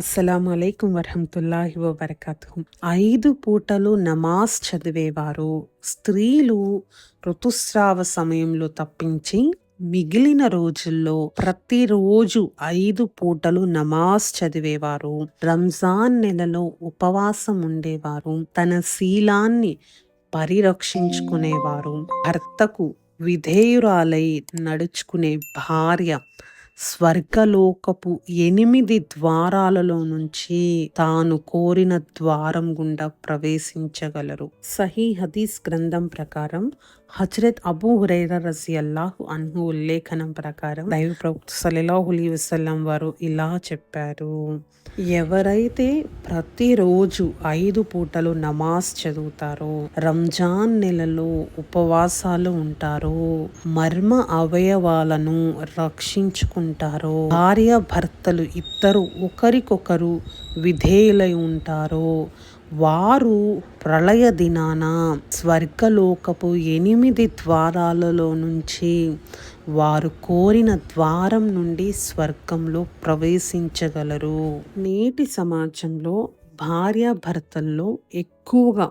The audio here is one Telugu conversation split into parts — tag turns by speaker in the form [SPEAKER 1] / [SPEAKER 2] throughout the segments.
[SPEAKER 1] అస్సలం అయికం వరహమతుల్లాహి వబర్కాతు ఐదు పూటలు నమాజ్ చదివేవారు. స్త్రీలు ఋతుస్రావ సమయంలో తప్పించి మిగిలిన రోజుల్లో ప్రతిరోజు ఐదు పూటలు నమాజ్ చదివేవారు. రంజాన్ నెలలో ఉపవాసం ఉండేవారు. తన శీలాన్ని పరిరక్షించుకునేవారు. భర్తకు విధేయురాలై నడుచుకునే భార్య స్వర్గలోకపు ఎనిమిది ద్వారాలలో నుంచి తాను కోరిన ద్వారం గుండా ప్రవేశించగలరు. సహీ హదీస్ గ్రంథం ప్రకారం హజరత్ అబూ హురైరా రసి అల్లాహు అన్హు ఉల్లేఖనం ప్రకారం దైవ ప్రవక్త సలిలాహులీ వసల్లం వారు ఇలా చెప్పారు. ఎవరైతే ప్రతిరోజు ఐదు పూటలు నమాజ్ చదువుతారో రంజాన్ నెలలో ఉపవాసాలు ఉంటారో మర్మ అవయవాలను రక్షించుకుంటారు భార్య భర్తలు ఇద్దరు ఒకరికొకరు విధేయులై ఉంటారో? వారు ప్రళయ దినాన స్వర్గలోకపు ఎనిమిది ద్వారాలలో నుంచి వారు కోరిన ద్వారం నుండి స్వర్గంలో ప్రవేశించగలరు. నేటి సమాజంలో భార్యాభర్తల్లో ఎక్కువగా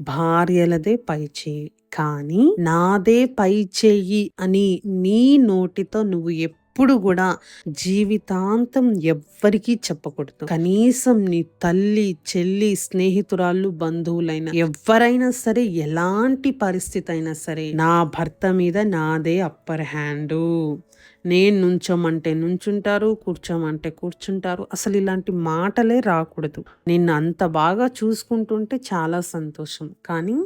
[SPEAKER 1] భార్యలదే పైచేయి. కానీ నాదే పై చెయ్యి అని నీ నోటితో నువ్వు ఎప్పుడు ఎప్పుడు కూడా జీవితాంతం ఎవ్వరికీ చెప్పకూడదు. కనీసం నీ తల్లి చెల్లి స్నేహితురాళ్ళు బంధువులైన ఎవరైనా సరే ఎలాంటి పరిస్థితి అయినా సరే నా భర్త మీద నాదే అప్పర్ హ్యాండ్. నేను నుంచోమంటే నుంచుంటారు కూర్చోమంటే కూర్చుంటారు. అసలు ఇలాంటి మాటలే రాకూడదు. నిన్ను అంత బాగా చూసుకుంటుంటే చాలా సంతోషం. కానీ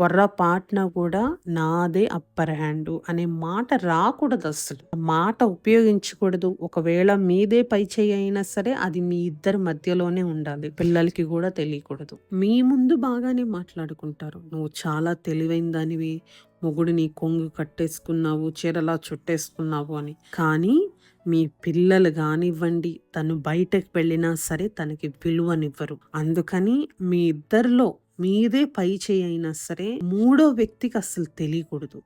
[SPEAKER 1] పొర్రపాటున కూడా నాదే అప్పర్ హ్యాండ్ అనే మాట రాకూడదు అసలు మాట ఉపయోగించకూడదు. ఒకవేళ మీదే పై చేయి అయినా సరే అది మీ ఇద్దరి మధ్యలోనే ఉండాలి. పిల్లలకి కూడా తెలియకూడదు. మీ ముందు బాగానే మాట్లాడుకుంటారు. నువ్వు చాలా తెలివైన దానివి మొగుడిని కొంగు కట్టేసుకున్నావు చీరలా చుట్టేసుకున్నావు అని. కానీ మీ పిల్లలు కానివ్వండి తను బయటకు వెళ్ళినా సరే తనకి విలువనివ్వరు. అందుకని మీ ఇద్దరిలో మీదే పై చేయి అయినా సరే మూడో వ్యక్తికి అస్సలు తెలియకూడదు.